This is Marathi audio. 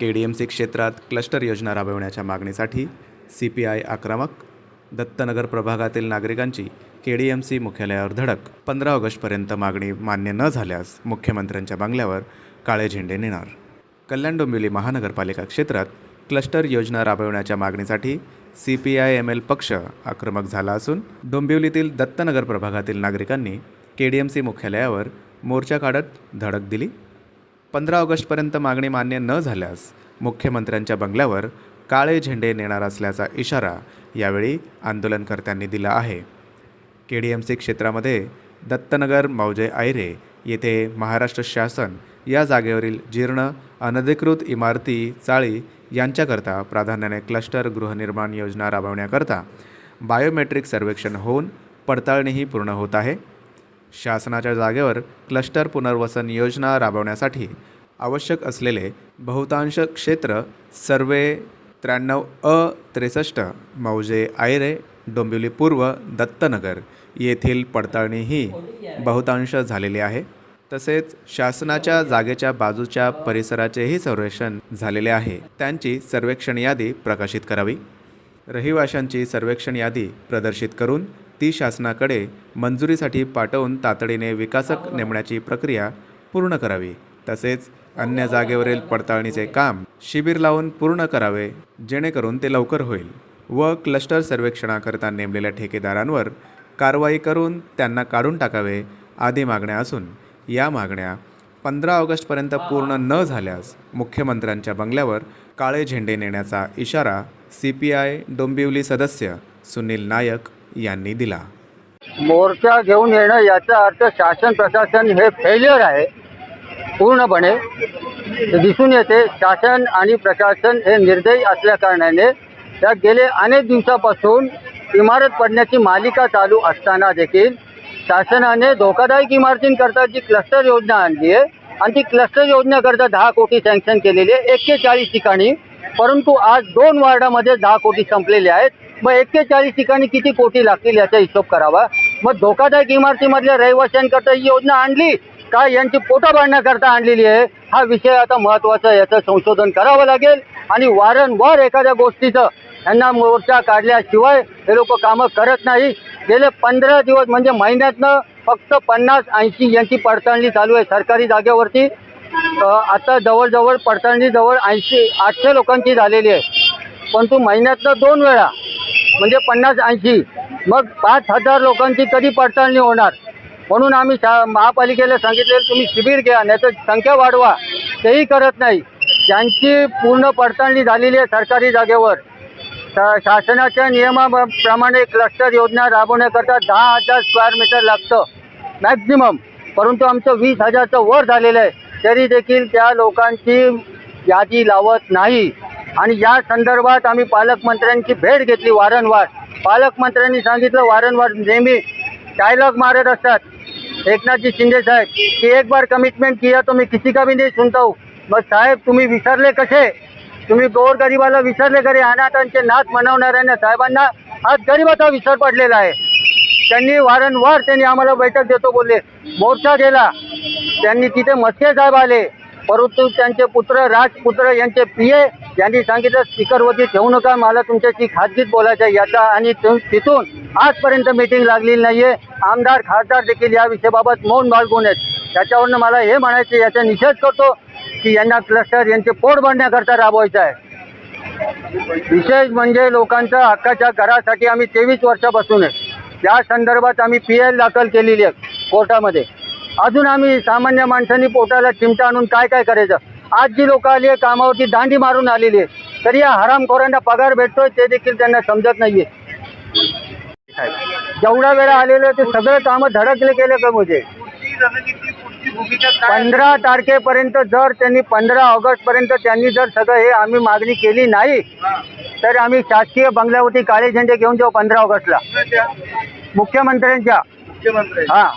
K D M C cluster cluster योजना राबविण्याच्या मागणीसाठी सी पी आय आक्रमक दत्तनगर प्रभागातील नागरिकांची के डी एम सी मुख्यालयावर धडक. पंधरा ऑगस्टपर्यंत मागणी मान्य न झाल्यास मुख्यमंत्र्यांच्या बंगल्यावर काळे झेंडे नेणार. कल्याण डोंबिवली महानगरपालिका क्षेत्रात क्लस्टर योजना राबविण्याच्या मागणीसाठी C P I M L पक्ष आक्रमक झाला असून डोंबिवलीतील दत्तनगर प्रभागातील नागरिकांनी के डी एम सी मुख्यालयावर मोर्चा काढत धडक दिली. पंधरा ऑगस्टपर्यंत मागणी मान्य न झाल्यास मुख्यमंत्र्यांच्या बंगल्यावर काळे झेंडे नेणार असल्याचा इशारा यावेळी आंदोलनकर्त्यांनी दिला आहे. के डी एम सी क्षेत्रामध्ये दत्तनगर मौजे आयरे येथे महाराष्ट्र शासन या जागेवरील जीर्ण अनधिकृत इमारती चाळी यांच्याकरता प्राधान्याने क्लस्टर गृहनिर्माण योजना राबवण्याकरता बायोमेट्रिक सर्वेक्षण होऊन पडताळणीही पूर्ण होत आहे. शासनाच्या जागेवर क्लस्टर पुनर्वसन योजना राबवण्यासाठी आवश्यक असलेले बहुतांश क्षेत्र सर्वे त्र्याण्णव अ त्रेसष्ट मौजे आयरे डोंबिवली पूर्व दत्तनगर येथील पडताळणीही बहुतांश झालेली आहे. तसेच शासनाच्या जागेच्या बाजूच्या परिसराचेही सर्वेक्षण झालेले आहे. त्यांची सर्वेक्षण यादी प्रकाशित करावी. रहिवाशांची सर्वेक्षण यादी प्रदर्शित करून ती शासनाकडे मंजुरीसाठी पाठवून तातडीने विकासक नेमण्याची प्रक्रिया पूर्ण करावी. तसेच अन्य जागेवरील पडताळणीचे काम शिबिर लावून पूर्ण करावे जेणेकरून ते लवकर होईल व क्लस्टर सर्वेक्षणाकरता नेमलेल्या ठेकेदारांवर कारवाई करून त्यांना काढून टाकावे आदी मागण्या असून या मागण्या पंधरा ऑगस्टपर्यंत पूर्ण न झाल्यास मुख्यमंत्र्यांच्या बंगल्यावर काळे झेंडे नेण्याचा इशारा सी पी आय डोंबिवली सदस्य सुनील नायक यांनी दिला. मोर्चा घेऊन येणं याचा अर्थ शासन प्रशासन हे फेल्युअर आहे. पूर्णपणे दिसून येते शासन आणि प्रशासन हे निर्दयी असल्या कारणाने त्या गेले अनेक दिवसापासून इमारत पडण्याची मालिका चालू असताना देखील शासनाने धोकादायक इमारतींकरता जी क्लस्टर योजना आणली आहे आणि ती क्लस्टर योजनेकरता दहा कोटी सँक्शन केलेली आहे. एक्केचाळीस ठिकाणी परंतु आज दोन वार्डामध्ये दहा कोटी संपलेले आहेत. मग एक्केचाळीस ठिकाणी किती कोटी लागतील याचा हिशोब करावा. मग धोकादायक इमारतीमधल्या रहिवाशांकरता ही योजना आणली का यांची पोटं बांधण्याकरता आणलेली आहे? हा विषय आता महत्त्वाचा याचं संशोधन करावं लागेल. आणि वारंवार एखाद्या गोष्टीचं यांना मोर्चा काढल्याशिवाय हे लोक कामं करत नाही. गेले पंधरा दिवस म्हणजे महिन्यातनं फक्त पन्नास ऐंशी यांची पडताळणी चालू आहे सरकारी जागेवरती. आता जवळजवळ पडताळणी जवळ ऐंशी आठशे लोकांची झालेली आहे. परंतु महिन्यातनं दोन वेळा म्हणजे पन्नास ऐंशी. मग पाच हजार लोकांची कधी पडताळणी होणार. म्हणून आम्ही शा महापालिकेला सांगितलेलं तुम्ही शिबिर घ्या नाहीतर संख्या वाढवा. तेही करत नाही. ज्यांची पूर्ण पडताळणी झालेली आहे सरकारी जागेवर शा- शासनाच्या नियमाप्रमाणे क्लस्टर योजना राबवण्याकरता दहा हजार स्क्वेअर मीटर लागतं. मॅक्झिमम. परंतु आमचं वीस हजारचं वर झालेलं आहे. तरी देखील त्या लोकांची यादी लावत नाही. आणि या संदर्भात आम्ही पालकमंत्र्यांची भेट घेतली वारंवार. पालकमंत्र्यांनी सांगितलं वारंवार नेहमी डायलॉग मारत असतात. एकनाथजी शिंदे साहेब की एक बार कमिटमेंट किया तो मी किसी का भी नाही सुनता मग साहेब तुम्ही विसरले कसे? तुम्ही गोरगरिबाला विसरले घरी अनाथांचे नाथ मनवणाऱ्यांना साहेबांना आज गरिबाचा विसर पडलेला आहे. त्यांनी वारंवार त्यांनी आम्हाला बैठक देतो बोलले. मोर्चा गेला. त्यांनी तिथे मस्के साहेब आले. परंतु त्यांचे पुत्र राजपुत्र यांचे पिये यांनी सांगितलं स्पीकरवरती ठेवू नका मला तुमच्याशी खाजगीत बोलायचं आहे याचा आणि तिथून आजपर्यंत मीटिंग लागलेली नाहीये. आमदार खासदार देखील या विषयाबाबत मौन बाळगून आहेत. त्याच्यावरनं मला हे म्हणायचं याचा निषेध करतो की यांना क्लस्टर यांचे पोट भरण्याकरता राबवायचं आहे. विशेष म्हणजे लोकांच्या हक्काच्या घरासाठी आम्ही तेवीस वर्षापासून आहे. त्या संदर्भात आम्ही पी एल दाखल केलेली आहे कोर्टामध्ये. अजून आम्ही सामान्य माणसांनी पोटाला चिमटा आणून काय काय करायचं? आज जी लोक आली आहे कामावरती दांडी मारून आलेली आहे तरी या हरामखोरांना पगार भेटतोय ते देखील त्यांना समजत नाहीये. जेवढा वेळा आलेलं ते सगळं कामं धडकले केले का म्हणजे पंधरा तारखेपर्यंत जर त्यांनी पंधरा ऑगस्ट पर्यंत त्यांनी जर सगळं हे आम्ही मागणी केली नाही तर आम्ही शासकीय बंगल्यावरती काळे झेंडे घेऊन जाऊ पंधरा ऑगस्टला. मुख्यमंत्र्यांच्या. मुख्यमंत्री हा.